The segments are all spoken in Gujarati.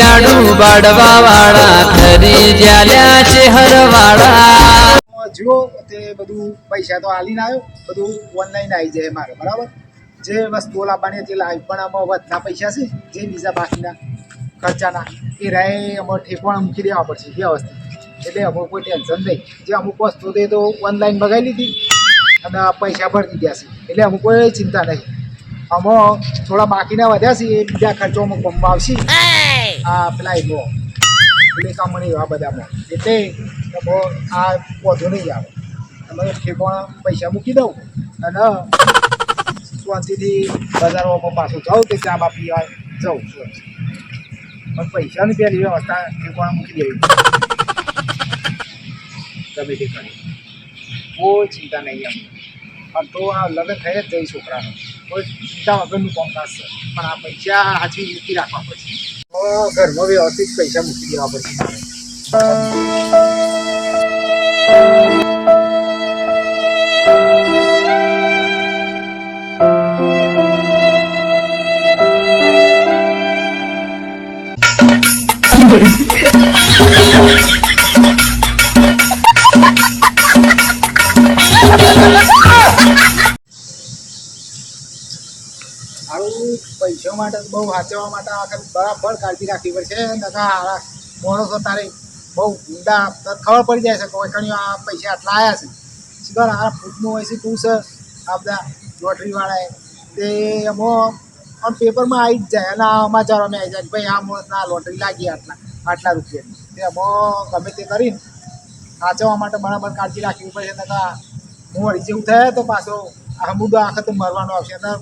જાડું બાડવા વાળા, ખરી જ્યાલ્યા શહેર વાળા. જુઓ તે બધું પૈસા તો હાલીને આવ્યો, બધું ઓનલાઈન આવી જાય મારે, બરાબર? જે વસ્તુઓ લાવવાની હતી લાવી પણ આમાં વધના પૈસા છે, જે બીજા બાકીના ખર્ચાના, એ રહે અમારે ઠેકવાણ મૂકી દેવા પડશે વ્યવસ્થિત એટલે અમુક કોઈ ટેન્શન નહીં. જે અમુક વસ્તુ તે તો ઓનલાઈન મગાવી લીધી અને પૈસા ભરી દીધા છે. એટલે અમુક કોઈ ચિંતા નહીં. આમાં થોડા બાકીના વધ્યા છે, એ બીજા ખર્ચો અમુક આવશે. આ પેલા એનો નહીં આ બધામાં. એટલે આ વધુ નહીં આવે તમે ઠેકવાના પૈસા મૂકી દઉં અને શાંતિથી બજારોમાં પાછું જાઉં તે ચા બા પીવા જાઉં. પણ પૈસાની પહેલી વ્યવસ્થા ઠેકવાના મૂકી દેવી. તમે તે કરી કોઈ ચિંતા નહીં એમ. પણ તો આ લગ્ન થઈ જ જઈ છોકરાનો. કોઈ ચિંતા વગરનું કોમ છે. પણ આ પૈસા હાચવી મૂકી રાખવા પડશે. ઘરમાં વ્યવસ્થિત પૈસા મૂકી દેવા પડશે માટે, બહુ વાંચવા માટે આખરે બરાબર કાળજી રાખવી પડશે. નકા હારા માણસો તારે બહુ ઊંડા ખબર પડી જાય છે કોઈ કણી આ પૈસા આટલા આવ્યા છે. શીખર આ ફૂટનું હોય છે, તું છે? આ બધા લોટરીવાળાએ. તે એમાં પણ પેપરમાં આવી જ જાય અને આ સમાચારોમાં આવી જાય ભાઈ આ માણસના લોટરી લાગી આટલા આટલા રૂપિયાની. તે અમો, ગમે તે કરીને સાચવવા માટે બરાબર કાળજી રાખવી પડશે. નકા હું વળી જેવું થાય તો પાછો આ મુદ્દો આખે તો મરવાનો આવશે. અને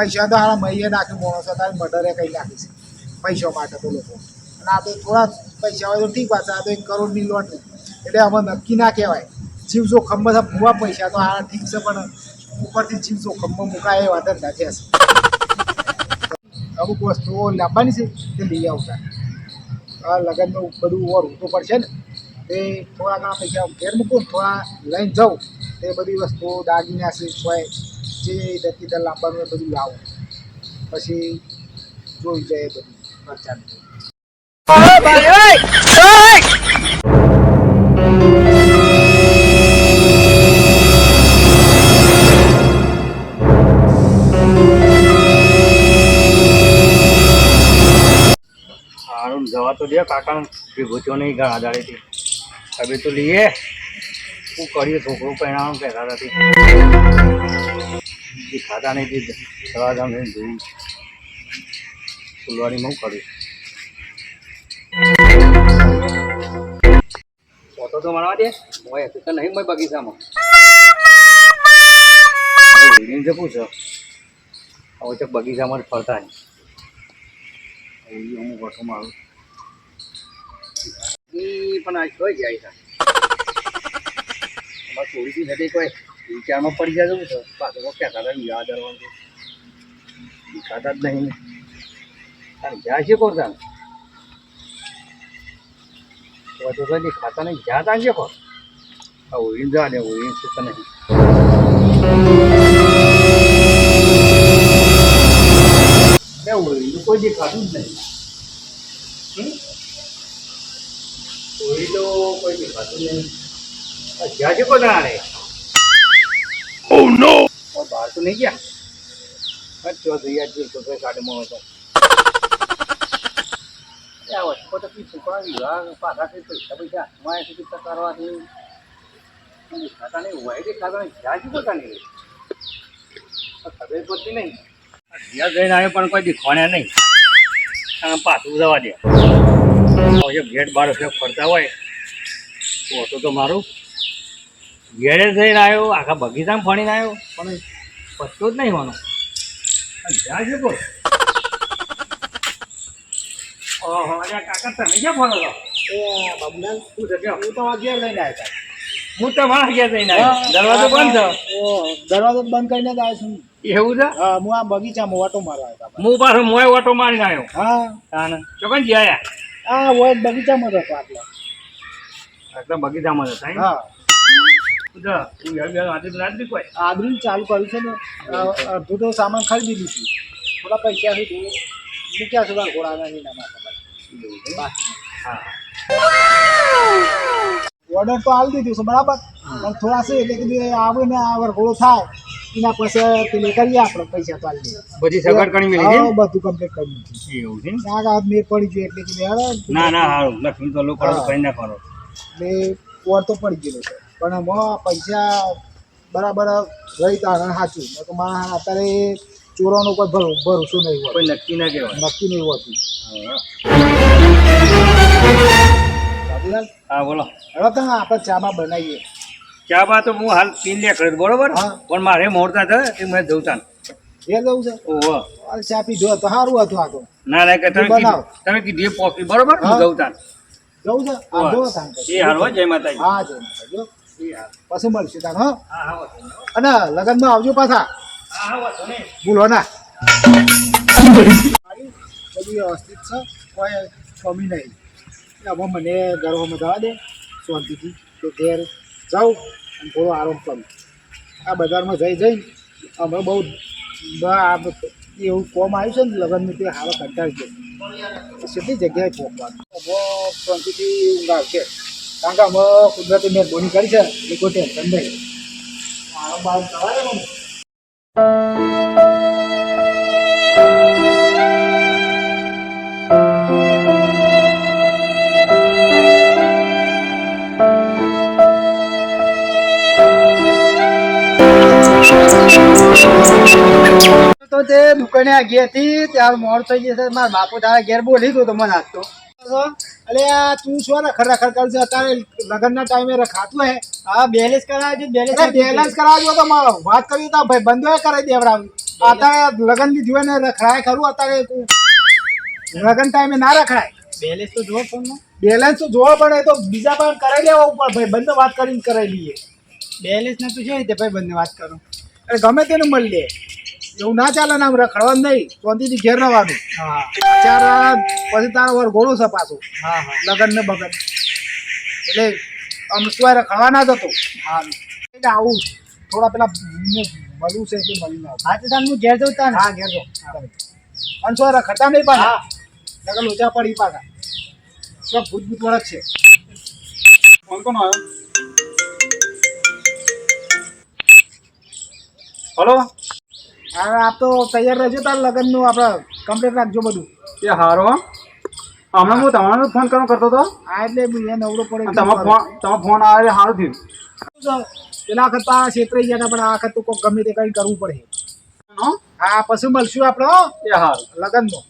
પૈસા તો હારા મહીએ નાખી, માણસો તારે મર્ડરે કઈ નાખી છે પૈસા માટે તો લોકો. અને આ તો થોડા પૈસા હોય તો ઠીક વાત છે, આ તો એક કરોડની લોટ એટલે આમાં નક્કી ના કહેવાય. જીવ જોખમ બધા ભૂવા પૈસા તો હારા ઠીક છે, પણ ઉપરથી જીવ જોખમમાં મુકાય એ વાત જ નથી હશે. અમુક વસ્તુઓ લાવવાની છે, તે લઈ આવતા. આ લગ્નનું બધું ઓર તો પડશે ને, તે થોડા ઘણા પૈસા ઘેર મૂકું, થોડા લઈને જાઉં. તે બધી વસ્તુઓ દાગીના છે હોય જે દકી દર લાવવાનું બધું લાવું. પછી જોઈ જાય બધું ખર્ચાનું જવા તો દે કાકા ભેગો થયો નહીં ઘણા દાડેથી હવે તો લઈએ. શું કરીએ, છોકરો પહેણાવાનું કહેતા નથી. એ ખાતા નહીં તે દવા જામ જોયું ફુલવાડીમાં હું કરું. ફોટો તો મળવા દે. મોય તો નહીં મોય બગીચામાં. છે પૂછો. હવે તો બગીચામાં જ ફરતા નહીં હું વટો મારું પણ આ જોઈ જાય છે. અમારે થોડી નથી કોઈ. વિચારમાં પડી જાય છે પાછું કહેતા હતા યાદ કરવાનું. દેખાતા જ નહીં તારે જ્યાં છે કોણ તારે? તો કોઈ દેખાતા નહીં. જ્યાં તાર છે કોણ? આ ઓળીને જા ને ઓળીને શું તો નહીં ઓળીનું કોઈ દેખાતું જ નહીં? ઓળી તો કોઈ દેખાતું નહીં. જ્યાં છે કોણ તારે? ઓ નો બહાર તો નહીં ગયા હા ચો જઈ આજે તો આ વસ્તુ તો પાછાથી પૈસા પૈસા આવે છે કે કરવાથી ખાતા નહીં હોય કે ખાતા નહીં જ્યાં શું કરતા નહીં ખબર પડતી નહીં જ્યાં જઈને આવ્યો પણ કોઈ દીખવાને નહીં પાછું જવા દે ગેટ બાર ફરતા હોય તો તો મારું ઘેરે થઈને આવ્યો આખા બગીચામાં ફણીને આવ્યો પણ પત્તો જ નહીં હોનો જ્યાં છે કોઈ ઓહો અરે કાકા તમે ક્યાં ફરો છો? એ બાબુલાલ. શું છે હું તો અગિયાર લઈને આવ્યા હું તમારા ઘેર જઈને આવ્યો. દરવાજો બંધ છે દરવાજો બંધ કરીને જ આવ્યો છું. એવું છે? હા હું આ બગીચામાં ઓટો મારવા આવ્યો હું પાછો મોય ઓટો મારીને આવ્યો. હા. તાને ચોકન જી આયા? આ હોય બગીચામાં જ હતો આટલો. એટલે બગીચામાં જ હતા હા. આદરું ચાલુ કર્યું છે ને અડધું તો સામાન ખરીદી લીધું. થોડા પૈસા તો મૂક્યા છે ઘોડા એના માટે. ઓર્ડર તો આવી દીધું છે બરાબર? પણ થોડા છે એટલે કીધું આવે ને આ વરઘોડો થાય એના પછી પેલે કરીએ આપણે પૈસા તો આવી. બધી સગવડ કરી મળી હા, બધું કમ્પ્લીટ કરી દીધું એવું છે ત્યાં આગળ મેં પડી ગયું એટલે કીધું ના ના હારું. લક્ષ્મી તો લોકો કરી ના કરો એટલે ઓર તો પડી ગયેલો છે. પણ એમાં પૈસા બરાબર રહી તારણ સાચું તો મારા અત્યારે ચોરોનો કોઈ ભરો ભરોસો નહીં હોય. કોઈ નક્કી ના કહેવાય. નક્કી નહીં હોતું. હા બોલો. હવે તમે આપણે ચામાં બનાવીએ. ચા બા તો હું હાલ પીન લે કરે બરોબર. પણ મારે મોડતા થાય એ મેં જવું તાન. એ જવું છે. ઓહો. ચા પીધો તો સારું હતું આ તો. ના ના કે તમે બનાવો. તમે કીધું પોકી બરોબર? હું હા. જવું છે એ હાલ હો જય માતાજી. હા જય જો એ હાલ. પછી મળશું તાન હો. અને લગ્નમાં આવજો પાછા. ભૂલો ના. બધી વ્યવસ્થિત છે કોઈ કમી નહીં. હવે મને ગર્વમાં જવા દે શાંતિથી. તો ઘેર જાઉં અને થોડો આરામ કરું. આ બજારમાં જઈ જઈને અમે બહુ આ એવું કોમ આવ્યું છે ને લગ્નનું તે હારો કંટાળી ગયો. સીધી જગ્યાએ પહોંચવાનું શાંતિથી ઊંઘ આવશે કારણ કે અમે કુદરતી મહેરબાની કરી છે, એ કોઈ ટેન્શન દે તો તે દુકાને આગી હતી, ત્યાર મોડ થઈ જશે મારા બાપુ તારા ઘેર બોલી તો મને નાખતો અલે તું શું રખડ રખડ કરશે અત્યારે લગ્નના ટાઈમે રખાતું હે. હા બેલેન્સ કરાવજો બેલેન્સ બેલેન્સ કરાવજો તો મારો. વાત કરી તો ભાઈ બંધો કરાવી દેવડાવી અત્યારે લગ્ન લીધું જોઈને ને રખડાય ખરું અત્યારે લગ્ન ટાઈમે ના રખડાય બેલેન્સ તો જોવો ફોનમાં. બેલેન્સ તો જોવા પડે તો બીજા પણ કરાવી લેવા ઉપર. ભાઈ બંધ વાત કરીને કરાવી લઈએ. બેલેન્સ ને તું છે રીતે ભાઈ બંને વાત કરો. અરે ગમે તેનું મળી લે. એવું ના ચાલે ને આમ રખડવાનું નહીં. શાંતિથી ઘેર રહેવાનું. હા. ચાર પછી તારો વર ઘોડું છે પાછો. હા હા. લગન ને બગન. એટલે આમ શું રખડવા ના જતો. હા. એટલે આવું થોડા પેલા મળવું છે એટલે મળી ના હા તો હું ઘેર જઉં તા હા ઘેર જો અને શું રખડતા નહીં પાછા. લગન લોચા પડી પાછા. શું ભૂત ભૂત વળક છે. કોણ કોણ આવ્યો? હલો? હવે આપ તો તૈયાર રહેજો તાર લગનનું આપણે કમ્પ્લીટ રાખજો બધું. એ હારો હમણાં હું તમારો ફોન કરવા કરતો હતો આ એટલે એ નવરો પડે તમે ફોન આવે સારું થયું. પેલા વખત તો આ છેતરાઈ ગયા હતા પણ આ વખત તો કોઈ ગમે તે કંઈ કરવું પડે. હા? પછી મળશું આપણે એ હારું. લગનનું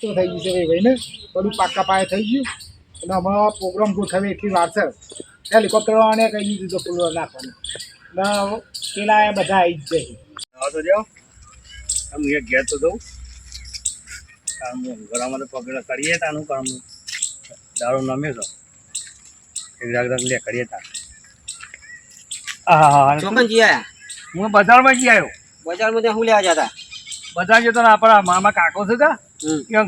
શું થઈ ગયું છે ભાઈ ભાઈને? બધું પાક્કા પાયે થઈ ગયું. અને હમણાં પ્રોગ્રામ ગોઠવે એટલી વાર છે. હેલિકોપ્ટર અને કહી દીધું પેલું નાખવાનું. ને પેલા એ બધા આવી જ જાય. તો જાઓ. આમ એક ઘેર તો દઉં કામ ઘરમાં તો પગડા કરીએ તાનું કામ દારૂ નમે તો. એક રાગ રાગ લે કરીએ તા. હા હા હા. ચોકન જી આયા? હું બજારમાં જઈ આવ્યો બજારમાં ત્યાં હું લેવા જતા? બજાર જતો આપણા મામા કાકો છે કા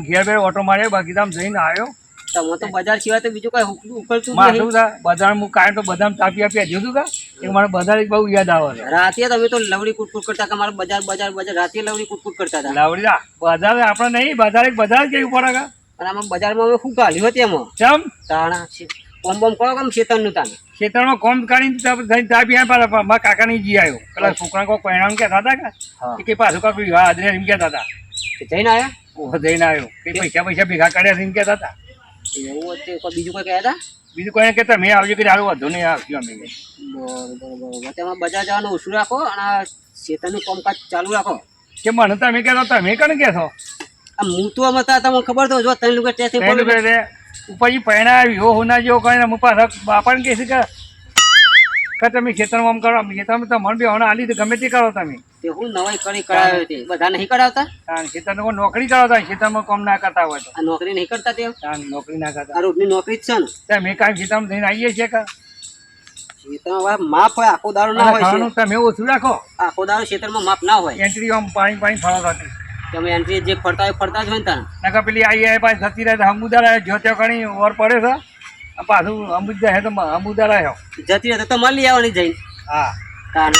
ઘેર બેર ઓટો માર્યો બાકી તામ જઈને આવ્યો તમે તો બજાર સિવાય તો બીજું કઈ ઉકળતું નહીં. બજાર હું કાંઈ તો બદામ તાપી આપી આપ્યું હતું કા? એ મને બજાર બહુ યાદ આવે છે. રાતે તમે તો લવડી કૂટકૂટ કરતા કે મારે બજાર બજાર બજાર રાતે લવડી કૂટકૂટ કરતા હતા. લાવડી બજાર આપણે નહીં બજાર એક બજાર જ પડે અને આમાં બજારમાં શું કાઢ્યું હતું એમાં? કેમ તાણા કોમ બોમ કરો કેમ તાને ખેતરમાં કોમ કાઢીને જઈને તાપી આપ્યા મારા કાકાની જી આવ્યો પેલા છોકરા કોઈ પરિણામ કહેતા હતા કે? કે પાછું કાંક વિવાહ હાજરી એમ કહેતા હતા. જઈને આયા? ઓહો જઈને આવ્યો કે પૈસા પૈસા ભેગા કર્યા છે એમ કહેતા હતા. એવું હતું કોઈ બીજું કોઈ કહેતા? બીજું કોઈને કહેતા મેં આવજો કે સારું વધુ નહીં આવજો અમે. બરોબર બરોબર. તેમાં બજાર જવાનું ઓછું રાખો અને શેતનનું કામકાજ ચાલુ રાખો. કે મને તમે કહેતો તમે કને કહેશો? હું તો અમે તા તમને ખબર તો જો ત્રણ લોકો ટેસ્ટ ઉપરથી પૈણા આવ્યો હોના જેવો કરીને હું પાછા બાપાને કહેશે કે કે તમે ખેતરમાં આમ કરો ખેતરમાં તો મન બી હોના આલી તો ગમે તે કરો તમે. તે હું નવાઈ કરી કરાવ્યો તે. બધા નહીં કરાવતા? કારણ ખેતર લોકો નોકરી કરાવતા તો ખેતરમાં કામ ના કરતા હોય તો. આ નોકરી નહીં કરતા તે કારણ નોકરી ના કરતા. આ રોજની નોકરી જ છે ને. મેં કાંઈ ખેતરમાં જઈને આવીએ છીએ કા? ખેતરમાં હવે માપ હોય આખો દાડો ના હોય ખાવાનું તમે ઓછું રાખો. આખો દાડો ખેતરમાં માપ ના હોય. એન્ટ્રી આમ પાણી પાણી ફળો થતી તમે એન્ટ્રી જે ફરતા હોય ફરતા જ હોય ને તાને. પેલી આવી પાછી થતી રહે તો હમુદાર ઘણી ઓર પડે છે. પાછું અમુદાર હે તો જતી રહે તો મળી આવવાની જઈને. હા. તાને.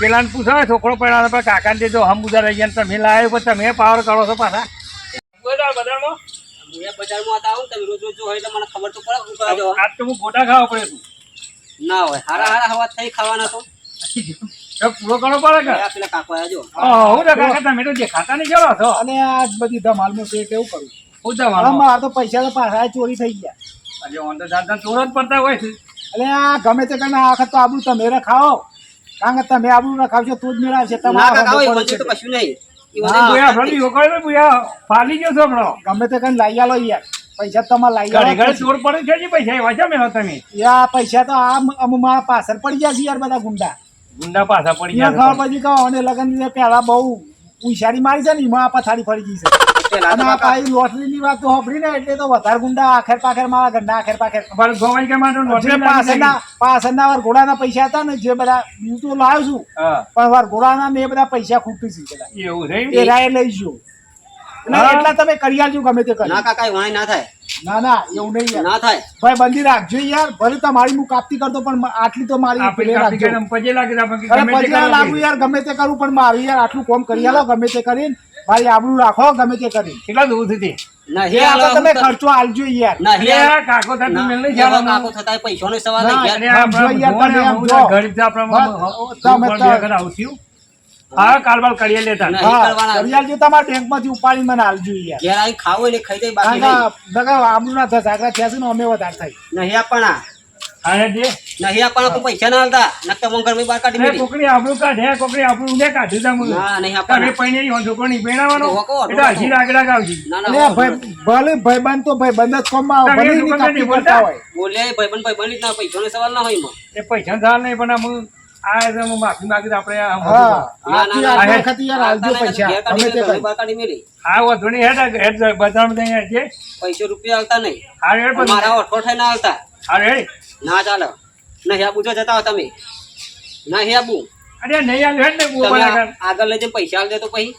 પેલાને પૂછો છોકરો પડ્યા કાકાને દેજો હમુદાર રહી ગયા તમે લાવ્યો પછી તમે પાવર કરો છો પાછા. બજારમાં એ બજારમાં હતા આવું તમે રોજ રોજ જો હોય એટલે મને ખબર તો પડે આજ તો હું ગોટા ખાવા પડે તું ના હોય હારા હારા હવા થઈ ખાવાના તો તો પૂરો કરવો પડે કે? પેલા કાકો જો. હું તો કાકા તમે તો દેખાતા નહીં ચલો છો. અને આ બધી ધમાલમાં પેટ એવું કરું હું તો હવે મારા તો પૈસા તો પાછા ચોરી થઈ ગયા. આજે ઓન તો દાદા ચોર જ પડતા હોય છે. એટલે આ ગમે તે કરીને આ વખત તો આબુ તમે રખાવો કારણ કે તમે આબુ રખાવશો તો જ મેળવશે ના તમારા તો. કશું નહીં. ગમે તે કઈ લઈ આલો યાર. પૈસા તો તમારે લઈ આલો. ચોર પડે છે પૈસા એવા છે મેળો તમે? યા પૈસા તો આ અમુક મારા પાછળ પડી ગયા છે યાર બધા ગુંડા. ગુંડા પાછા પડી ગયા ખબર પછી કહો અને લગન પહેલા બહુ ઉશારી મારી છે ને એમાં આ પથારી ફરી ગઈ છે. પેલા અને તો આ કાકા પાછી લોટરીની વાત તો સાંભળી ને એટલે તો વધારે ગુંડા આખેર પાખેર મારા ગંડા આખેર પાખેર અમારે કે માટે જે નોટરી નાખી. પાછળના પાછળના પૈસા હતા ને જે બધા બીજું તો લાવ્યો છું પણ વરઘોડાના ને એ બધા પૈસા ખૂટી છે એવું એ રાય લઈ જો એટલે હા. એટલા તમે કરી ગમે તે કરી. ના કાકા ના થાય. ના ના એવું નહીં યાર. ના થાય. ભાઈ બંધી રાખજો યાર. ભલે તમારી હું કાપતી કરતો પણ આટલી તો મારી પજે લાગે તો અરે પછી આ લાગુ યાર ગમે તે કરું પણ મારું યાર આટલું કોમ કરી આલો ગમે તે કરીને. મારી આબરૂ રાખો ગમે તે કરી. કેટલા દૂરથી ના તમે ખર્ચો આલજો યાર. ના કાકો ના. કાકો થતા ના, આવું. હા. કરીએ લેતા. ના. હા કરવાના. કરી આલજો તમારા બેંકમાંથી ઉપાડી મને આલજો યાર. ઘેર ખાવું હોય ખાઈ જાય બાકી નકર આબરૂ ના થયા ને અમે વધારે થાય. નહીં આપવાના અને જે નહીં આપવાના પૈસા ના હાલતા નકર મંગળ બહાર કાઢી મેલી કોકડી આપણું કાઢે કોકડી આપણું ને કાઢ્યું તા મું. ના નહીં તમે આપવાના પૈણે ઈ છોકરો નહીં પૈણાવાનો. તો હોકો, એટલે હજી રાગડા ગાવજી. ના ભાઈ ભલે ભાઈબંધ તો ભાઈબંધ જ ભલે કાપી બોલતા? હોય જ ના સવાલ ના હોય એ પૈસા થાળ નહીં પણ આમ આ એટલે હું માફી માંગી આપણે હા વખત યાર આલજો પૈસા તે કાઢી મેલી હેડ હેડ બજારમાં જઈને. રૂપિયા આવતા નહીં હાર હેડ પછી. મારા ઓઠો થાય ના હાલતા હાર હેડ. ના ચાલો. નહીં આબુ જો જતા હો તમે. ના હે આબુ અરે નહીં હાલ હેડ ને તમે આગળ. લઈ પૈસા આલ દે તો પછી.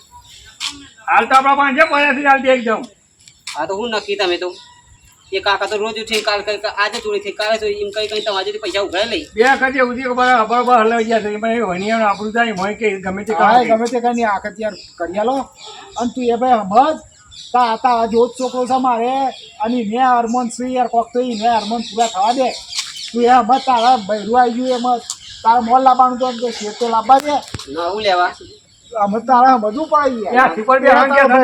હાલ તો આપણા પાસે છે પચાસથી દે એકદમ. આ તો હું નક્કી તમે તો. એ કાકા તો રોજ ઉઠી કાલ કઈ આજે ચોરી થઈ. કાલે ચોરી એમ કઈ કઈ તમારે પૈસા ઉઘરાઈ લઈ. બે વખત ઉધી બરાબર બરાબર હલાવી ગયા છે. એમાં વણિયા નું આપણું થાય મોય કે ગમે તે કામ ગમે તે કઈ આ વખત યાર કરી લો અને તું એ ભાઈ હમજ તા તા જોત છોકરો છે મારે. અને મેં હાર્મોન છે યાર કોક તો મેં હાર્મોન પૂરા થવા દે. તું એ સમજ તારા ભૈરું આવી ગયું એમાં. તારા મોલ લાવવાનું તો શેર તો લાવવા દે. ના, હું લેવા. અમે તારા બધું પાડી ગયા, બે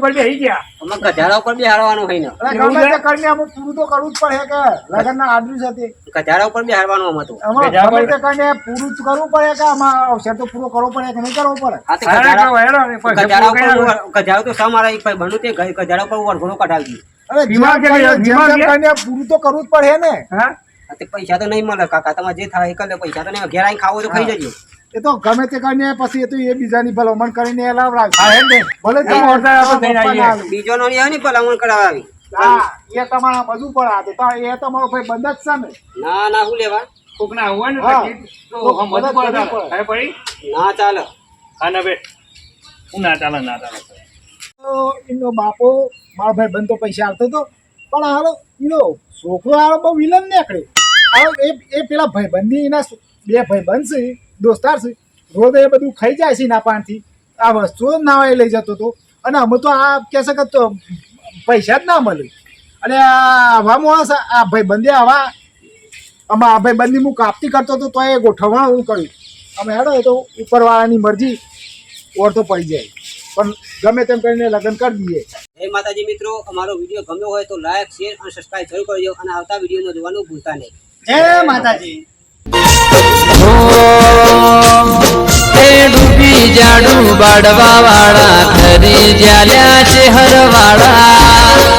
પર બેસી ગયા. અમે ગધાડા ઉપર બેહારવાનું હોય ને. ગમે તે કરીને અમે પૂરું તો કરવું જ પડે કે લગનના આદમી સાથે. ગધાડા ઉપર બેહારવાનું અમે તો. ગમે તે કરીને પૂરું જ કરવું પડે કે આમાં અવસર તો પૂરો કરવો પડે કે નહીં કરવો પડે? ઉપર સા મારા એક ભાઈ બન્યું તે ગ- ઉપર વરઘોડો કઢાવી અરે બીમાર કે પૂરું તો કરવું જ પડે ને? હા? પૈસા તો નહીં મળે કાકા તમારે જે થાય એ કરી પૈસા તો નહીં ઘેર આવીને ખાવો તો ખાઈ જજો. એ તો ગમે તે કરીને પછી એ તો એ બીજાની ભલામણ કરીને એ લાવડાવે. હા, હેડ. ને. ભલે તો ઓર્ડર આપણે થઈને આવીએ. હા બીજો નો નહીં ભલામણ કરાવી એ તમારા બધું પણ આ તો એ તમારો ભાઈ બંધ જ છે ને? ના ના હું લેવા? કોકના હોય ને તો બધું પડે. હે ભાઈ ના ચાલે. હા ના બેટ. હું ના ચાલે, ના ચાલે. તો એનો બાપો મારો ભાઈ બંધો પૈસા આવતો હતો પણ હાલો એનો છોકરો હાલો બહુ વિલન નીકળે હાલો એ એ પેલા ભાઈબંધની એના બે ભાઈબંધ છે દોસ્તાર છે રોજ એ બધું ખાઈ જાય છે એના પાણથી આ વસ્તુ ના હોય લઈ જતો હતો અને અમે તો આ કહેશે કે તો પૈસા જ ના મળે. અને આવા માણસ આ ભાઈબંધે આવા આમાં આ ભાઈબંધની હું કાપતી કરતો હતો તો એ ગોઠવવાનું કર્યું અમે હેડો એ તો ઉપરવાળાની મરજી ઓર તો પડી જાય. પણ ગમે તેમ કરીને લગ્ન કરી દઈએ. હે માતાજી મિત્રો અમારો વીડિયો ગમ્યો હોય તો લાઈક શેર અને સબસ્ક્રાઇબ જરૂર કરજો અને આવતા વીડિયો જોવાનું ભૂલતા નહીં. જય માતાજી. એ ડૂબી જાડું બાડવા વાળા ખરી જ્યાલ્યા છે હરવાળા.